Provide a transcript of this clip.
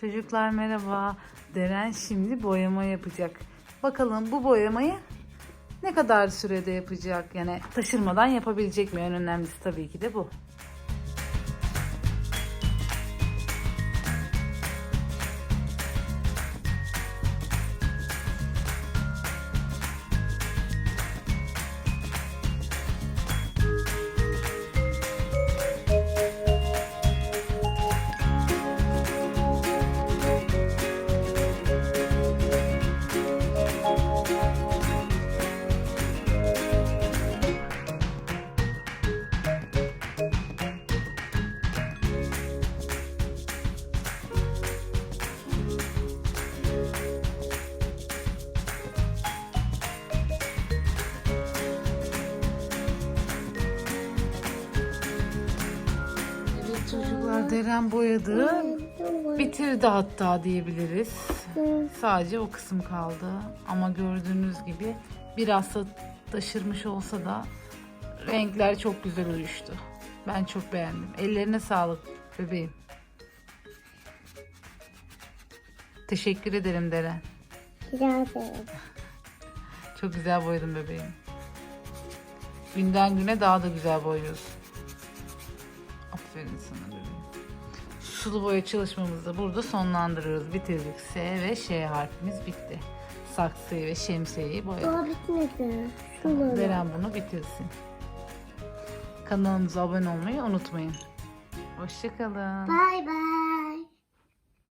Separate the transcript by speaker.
Speaker 1: Çocuklar merhaba. Deren şimdi boyama yapacak. Bakalım bu boyamayı ne kadar sürede yapacak? Yani taşırmadan yapabilecek mi? En önemlisi tabii ki de bu. Çocuklar Deren boyadı. Bitirdi hatta diyebiliriz. Sadece o kısım kaldı. Ama gördüğünüz gibi biraz da taşırmış olsa da renkler çok güzel uyuştu. Ben çok beğendim. Ellerine sağlık bebeğim. Teşekkür ederim Deren.
Speaker 2: Rica ederim.
Speaker 1: Çok güzel boyadın bebeğim. Günden güne daha da güzel boyuyorsun. Aferin sana bebeğim. Sulu boya çalışmamızı da burada sonlandırıyoruz. Bitirdik. S ve Ş harfimiz bitti. Saksıyı ve şemsiyeyi boyadık.
Speaker 2: Daha bitmedi. Şunları.
Speaker 1: Deren bunu bitirsin. Kanalımıza abone olmayı unutmayın. Hoşçakalın.
Speaker 2: Bay bay.